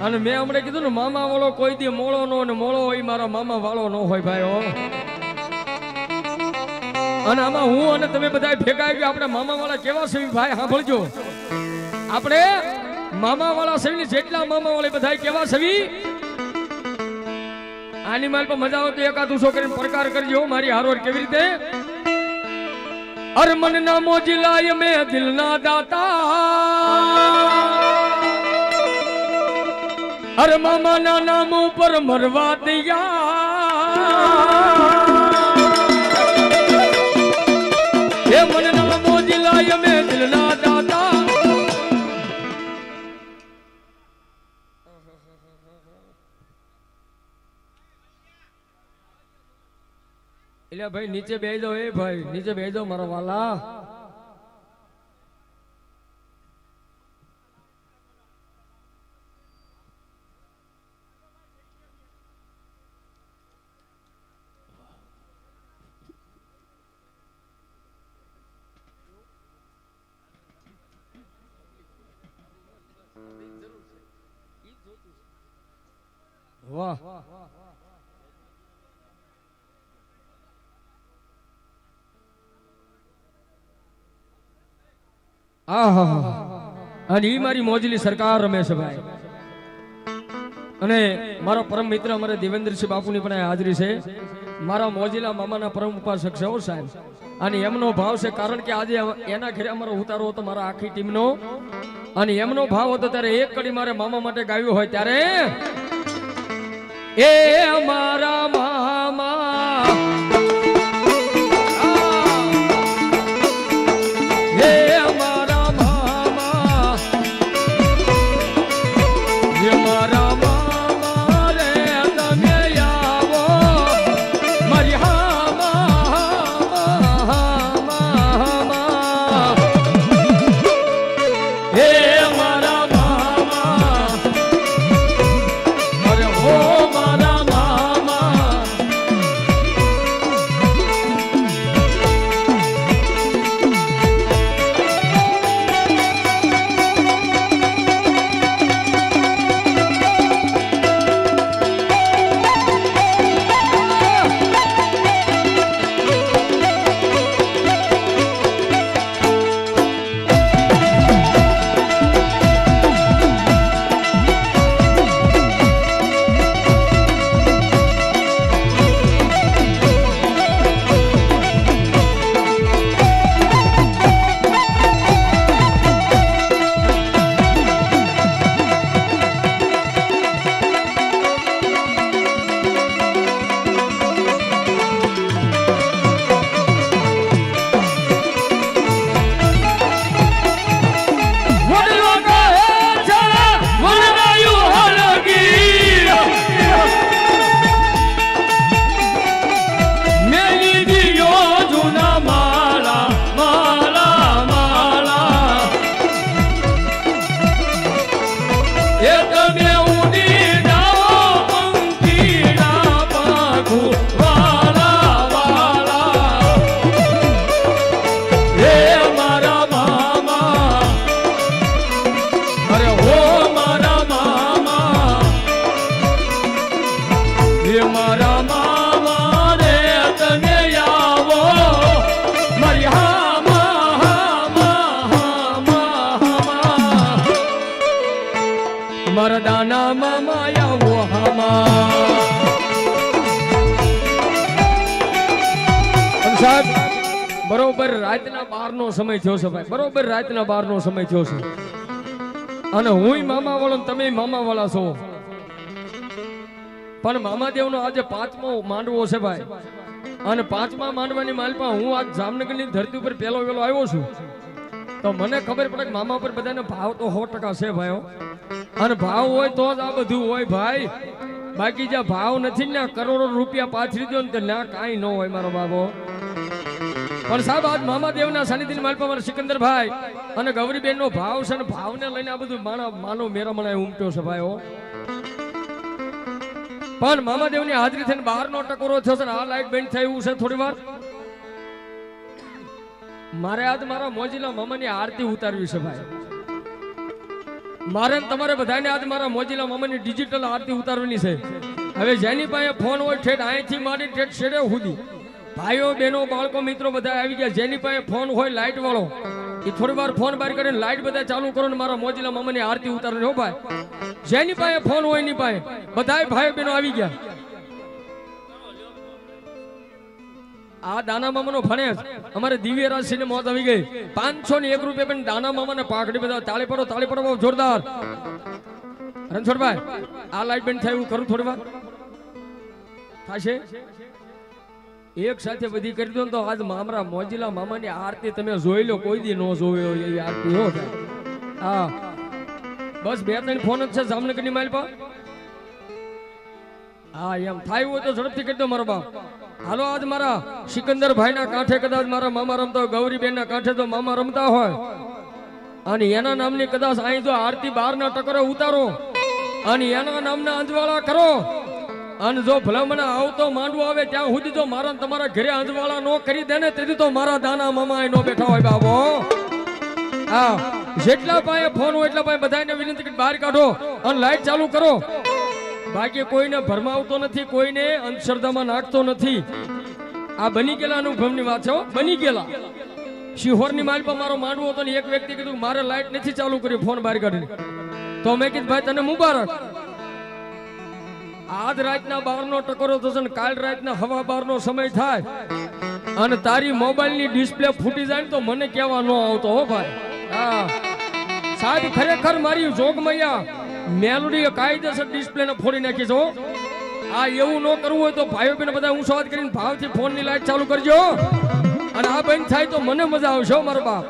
અને મેં હમણાં કીધું ને, મામા વાળો કોઈ દી મોળો નો ને મોળો હોય મારો મામા વાળો નો હોય ભાઈ અને આમાં હું અને તમે બધા ભેગા આવી આપણે મામા વાળા કેવા છે ભાઈ સાંભળજો. આપણે મામા વાળા સવી જેટલા મામા વાળા બધા કેવા સવી આની માલ પર મજા આવે તો એકાદું પડકાર પ્રકાર કરજો મારી હારોર કેવી રીતે? અરમન ના મોજીલાય મે દિલ ના દાતા અરે મામાના નામ ઉપર મરવા દિયા. હે મન ના મોજીલાય મે દિલના દાતા એટલે ભાઈ નીચે બેસી જાઓ, એ ભાઈ નીચે બેસી જાઓ મારા વાલા. વાહ. અને એ મારી મોજલી સરકાર રમે છે ભાઈ. અને મારો પરમ મિત્ર અમારે દેવેન્દ્રસિંહ બાપુની પણ હાજરી છે. મારા મોજીલા મામાના પરમ ઉપાસક છે સાહેબ. અને એમનો ભાવ છે કારણ કે આજે એના ઘરે અમારો ઉતારો હતો મારા આખી ટીમનો. અને એમનો ભાવ હતો ત્યારે એક કડી મારે મામા માટે ગાયું હોય ત્યારે એ અમારા આવો. હામા અને સાહેબ, બરોબર રાતના બાર નો સમય થયો છે ભાઈ. બરોબર રાતના બાર નો સમય થયો છે. અને હુંય મામા વાળો તમે મામા વાળા છો. પણ મામાદેવ નો આજે પાંચમો માંડવો છે ભાઈ. અને પાંચમા માંડવાની માલપા હું આજ જામનગરની ધરતી ઉપર પહેલો વેલો આવ્યો છું. તો મને ખબર પડે કે મામા પર બધાને ભાવ તો સો ટકા છે ભાઈઓ અને ભાવ હોય તો જ આ બધું હોય ભાઈ. બાકી જ્યાં ભાવ નથી ને કરોડો રૂપિયા પાછરી દો ને તો ના કાંઈ ન હોય મારો બાબો. પણ સાહેબ, આજ મામાદેવના સાનિધ્યની માલપા મારા સિકંદરભાઈ અને ગૌરીબેન નો ભાવ છે ને ભાવને લઈને આ બધું માણા માનો મેરા મને ઉમટ્યો છે ભાઈઓ પણ મામાદેવની હાજરી થઈને બહારનો ટકોરો થયો છે આ લાઈટ બેન્ડ થયું છે થોડી વાર મારે આજ મારા મોજીલા મામાની આરતી ઉતારવી છે ભાઈ. મારે ને તમારે બધાને આજ મારા મોજીલા મામાની ડિજિટલ આરતી ઉતારવાની છે. હવે જેની પાસે ફોન હોય ઠેઠ અહીંથી માંડી ઠેઠ છેડે સુધી. ભાઈઓ, બહેનો, બાળકો, મિત્રો બધા આવી ગયા. જેની પાસે ફોન હોય લાઇટ વાળો, એ થોડી વાર ફોન બહાર કરીને લાઇટ બધા ચાલુ કરો ને મારા મોજીલા મામાની આરતી ઉતારવાની, હો ભાઈ. જેની પાસે ફોન હોય એની પાસે. બધા ભાઈ બહેનો આવી ગયા. આ દાના મામાનો ભણેશ અમારે દિવ્ય રાશિને મોત આવી ગઈ. પાંચસો ને એક રૂપિયા પણ દાના મામાને પાકડી બધા તાળી પડો તાળી પડો જોરદાર. રણછોડભાઈ, આ લાઈટ બેન થાય એવું કરું થોડી વાર. એક સાથે બધી કરી દો તો આજ મામરા મોજીલા મામાની આરતી તમે જોઈ લો, કોઈ દી ન જોયો એવી આરતી, હો. હા. બસ બે ત્રણ ફોન જ છે જામનગરની માઇલ પર હા, એમ થાય હોય તો ઝડપથી કરી દો મારો બાપ. હાલો, આજ મારા સિકંદર ભાઈના કાંઠે કદાચ મારા મામા રમતા હોય, ગૌરીબેનના કાંઠે તો મામા રમતા હોય, અને એના નામની કદાચ અહીં જો આરતી બાર ના ટકરે ઉતારો, અને એના નામના અંજવાળા કરો, અને જો ભલામણ આવતો માંડવો આવે ત્યાં સુધી જો મારા તમારા ઘરે અંજવાળા નો કરી દે ને, તેથી તો મારા દાના મામા નો બેઠા હોય બાબો. હા. જેટલા પાસે ફોન હોય એટલા પાસે બધાને વિનંતી કરી બહાર કાઢો અને લાઈટ ચાલુ કરો. બાકી કોઈને ભરમાવતો નથી, કોઈને અંધશ્રદ્ધામાં નાખતો નથી. આ બની ગયેલા અનુભવની વાત છે બની ગયેલા. શિહોરની માલ પર મારો માંડવો હતો ને એક વ્યક્તિ કીધું, મારે લાઈટ નથી ચાલુ કરી ફોન બહાર કાઢી તો મેં કીધું, ભાઈ, તને મુબારક. આજ રાતના બાર નો ટકોરો થશે ને કાલ રાતના હવા બાર નો સમય થાય. અને તારી મોબાઈલની ડિસ્પ્લે ફૂટી જાય ને તો મને કહેવા ન આવતો હો ભાઈ. સાહેબ, ખરેખર મારી જોગમૈયા મેલોડી કાયદેસર ડિસ્પ્લે ને ફોડી નાખી છો આ એવું ન કરવું હોય તો ભાઈઓ બેન બધા હું સ્વાદ કરીને ભાવથી ફોનની લાઈટ ચાલુ કરજો. અને આ બંધ થાય તો મને મજા આવશે મારો બાપ.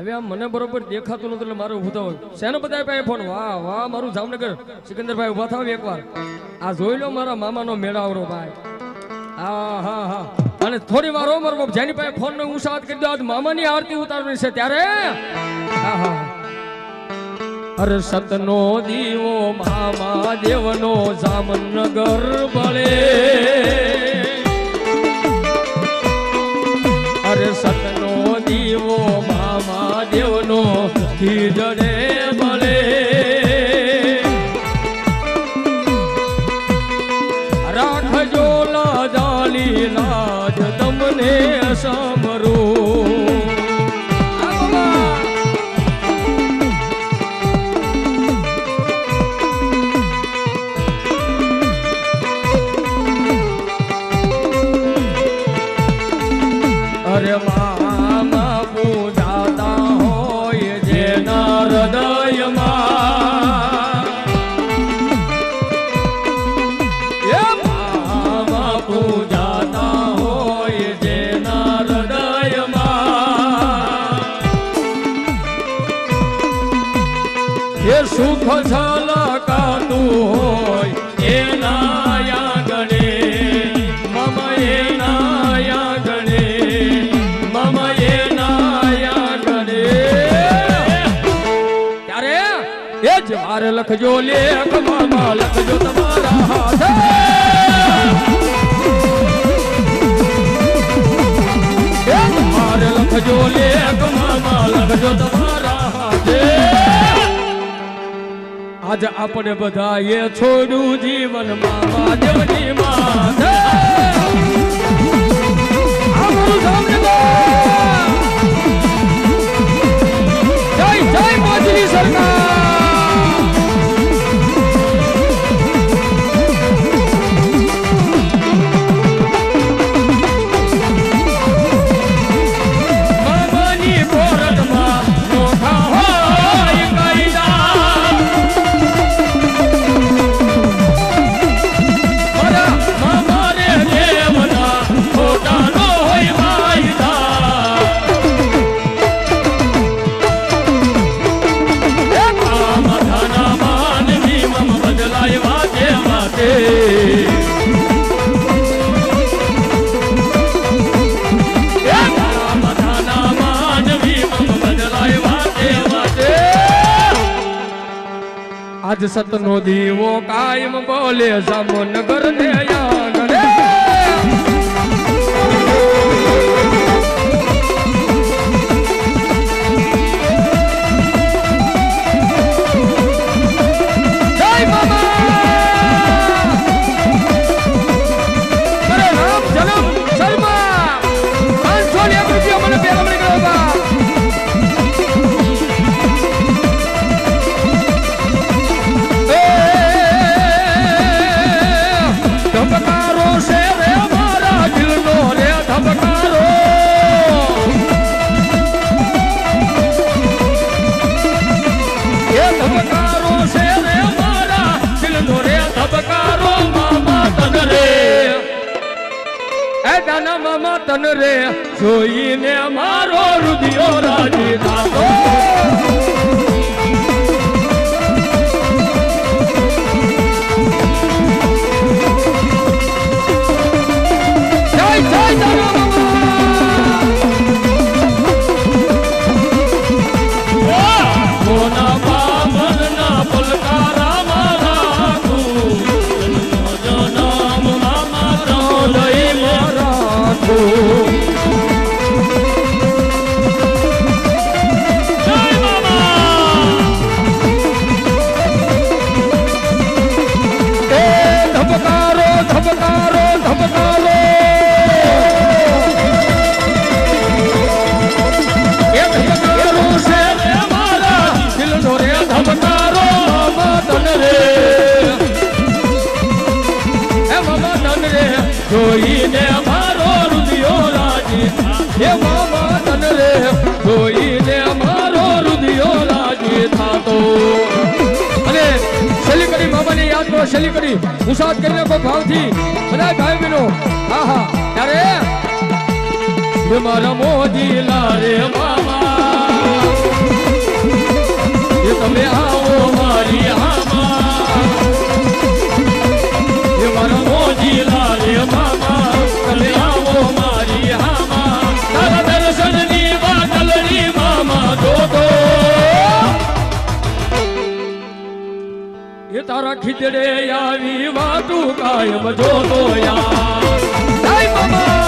હવે આમ મને બરોબર દેખાતું નતું એટલે મારે ઊભું થવું શેનો બધા પાસે ફોન વાહ વાહ, મારું જામનગર. સિકંદરભાઈ ઊભા થાવ એકવાર. આ જોઈ લો મારા મામાનો મેળાવરો ભાઈ. હા હા હા. અને થોડી વાર ઓમર જેની પાસે ફોન નો હું સાથ કરી દો, આજ મામાની આરતી ઉતારવાની છે ત્યારે. અરે સતનો દીવો મામા દેવનો જામનગર બળે. ખીજડે બળે લખજો લેખ મામા લખજો તમારા હાથે. લખજો લેખ મામા લખજો તમારા હાથે. આજ આપણે બધા એ છોડ્યું જીવન મામા દેવની માથે. જય જય મોજરી સરકાર. બોલે જામનગર દાના મામા તન રે જોઈને મારો રુધિયો રાજી થાતો. મામાની યાદ કરો મુસાદ કરીને કોઈ ભાવથી બધા ભાઈ બહેનો હા હા ત્યારે મારા મોદી લારે મામા. તારા ખીચડે આવી વાતું કાયમ જોતો યાર.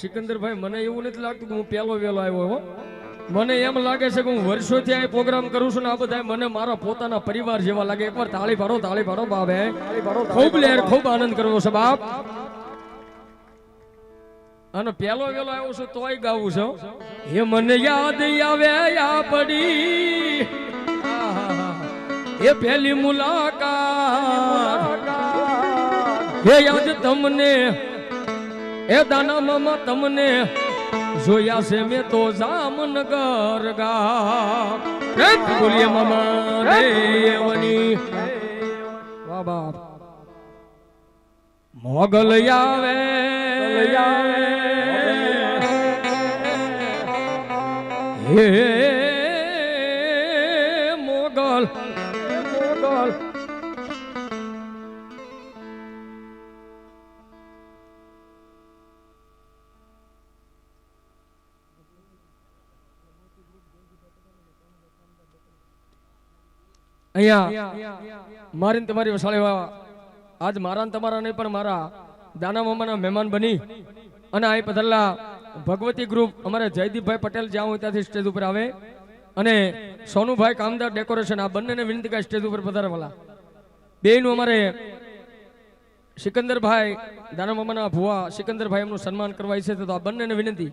સિકંદરભાઈ મને એવું નથી લાગતું કે હું પહેલો વેલો આવ્યો હો મને એમ લાગે છે કે હું વર્ષોથી આ પ્રોગ્રામ કરું છું ને આ બધા મને મારા પોતાના પરિવાર જેવા લાગે. એકવાર તાળી પાડો તાળી પાડો બાબે ખૂબ લેર ખૂબ આનંદ કરવો છે બાપ. અને પેલો વેલો આવ્યો છું તોય ગાવું છું. હો. એ મને યાદ આવે આ પડી. એ પહેલી મુલાકાત. હે યાદ તમને એ દાના મામા તમને જોયા છે મેં તો જામનગર ગા બોલીએ મામા દેવની વાહ બાપ મોગલ આવે. હે મોગલ મોગલ. અહીંયા મારીને તમારી વસાળે આજ મારા તમારા નહીં, પણ મારા દાના મામાના મહેમાન બની. અને અહીં પધારલા ભગવતી ગ્રુપ અમારે જયદીપભાઈ પટેલ જ્યાં હોય ત્યાંથી સ્ટેજ ઉપર આવે. અને સોનુભાઈ કામદાર ડેકોરેશન આ બંનેને વિનંતી કરે સ્ટેજ ઉપર પધારવાલા બેયનું અમારે સિકંદરભાઈ, દાના મામાના ભુવા સિકંદરભાઈ એમનું સન્માન કરવા છે, તો આ બંનેને વિનંતી.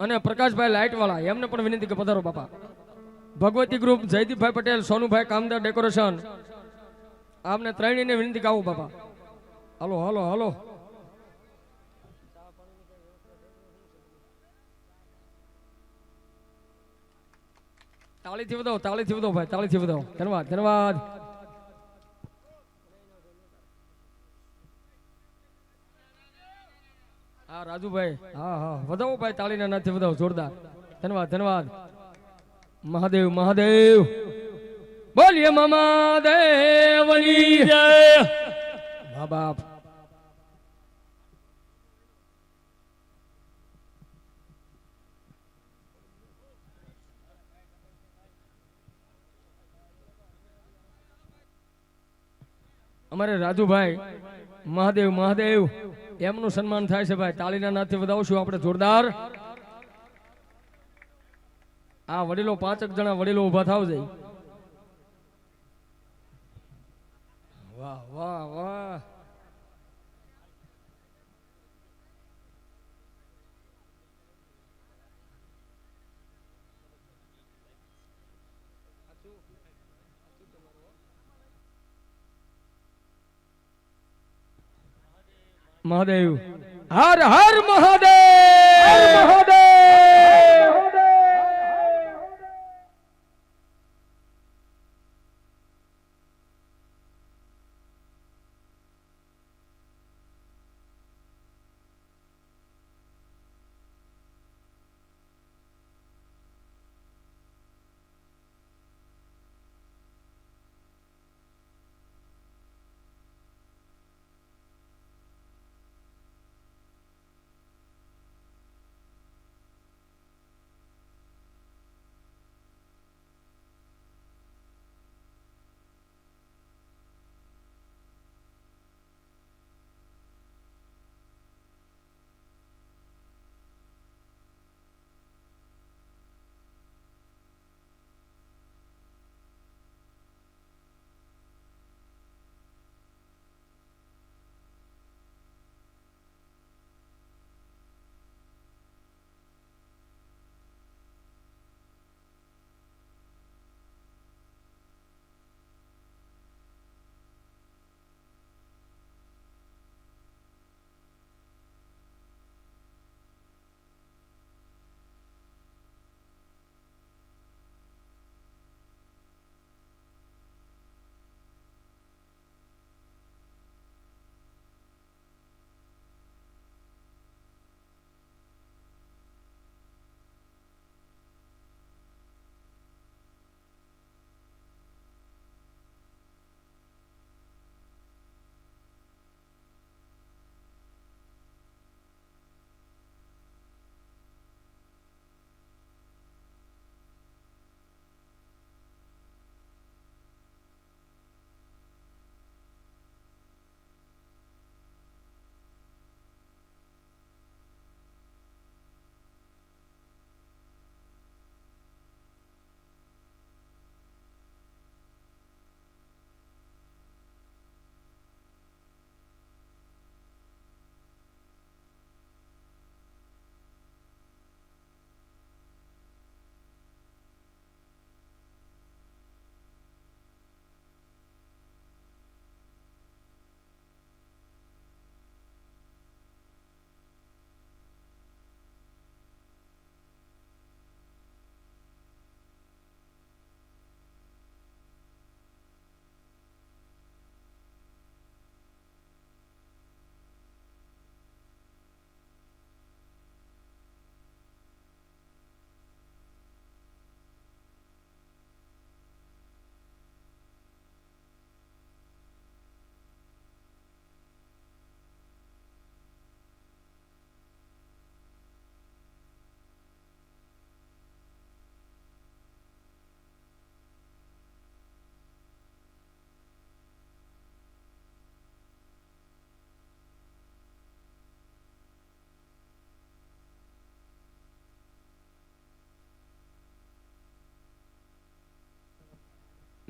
અને પ્રકાશભાઈ લાઇટ વાળા એમને પણ વિનંતી કે પધારો બાપા. Bhagwati group, Jaydeepbhai Patel, Sonubhai Kamdar decoration. આમને ત્રણેયને વિનંતી કે બાપા. Hello hello hello. તાળીથી વધાવો તાળીથી વધાવો ભાઈ, તાળીથી વધાવો. ધન્યવાદ ધન્યવાદ. હા, રાજુભાઈ. હા હા. વધાવો ભાઈ, તાળીના નાથી વધાવો, જોરદાર. ધન્યવાદ ધન્યવાદ. મહાદેવ મહાદેવ. બોલીએ મામા દેવની જય. મા બાપ. અમારે રાજુભાઈ, મહાદેવ મહાદેવ, એમનું સન્માન થાય છે ભાઈ. તાળીના નાથે વધાવશું આપણે જોરદાર. આ વડીલો પાંચક જણા વડીલો ઊભા થાવ જાય. વાહ વાહ વાહ. મહાદેવ. હર હર મહાદેવ. મહાદેવ.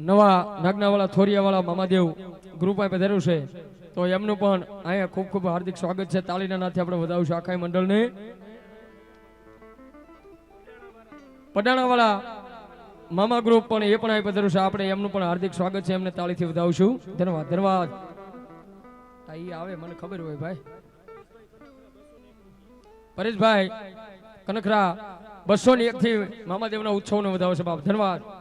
નવા નાગનાવાળા થોરિયાવાળા મામાદેવ ગ્રુપ આ પધાર્યું છે. તો એમનું પણ અહીંયા ખૂબ ખૂબ હાર્દિક સ્વાગત છે. તાળીના નાથે આપણે વધાવશું આખા મંડળને. પડાણાવાળા મામા ગ્રુપ પણ એ પણ અહીં પધાર્યું છે. આપણે એમનું પણ હાર્દિક સ્વાગત છે. એમને તાળીથી વધાવશું. ધન્યવાદ ધન્યવાદ. એ આવે, મને ખબર હોય ભાઈ. પરેશભાઈ, કનખરા બસો ની એક થી મામાદેવના ઉત્સવને વધાવશે બાપ. ધન્યવાદ.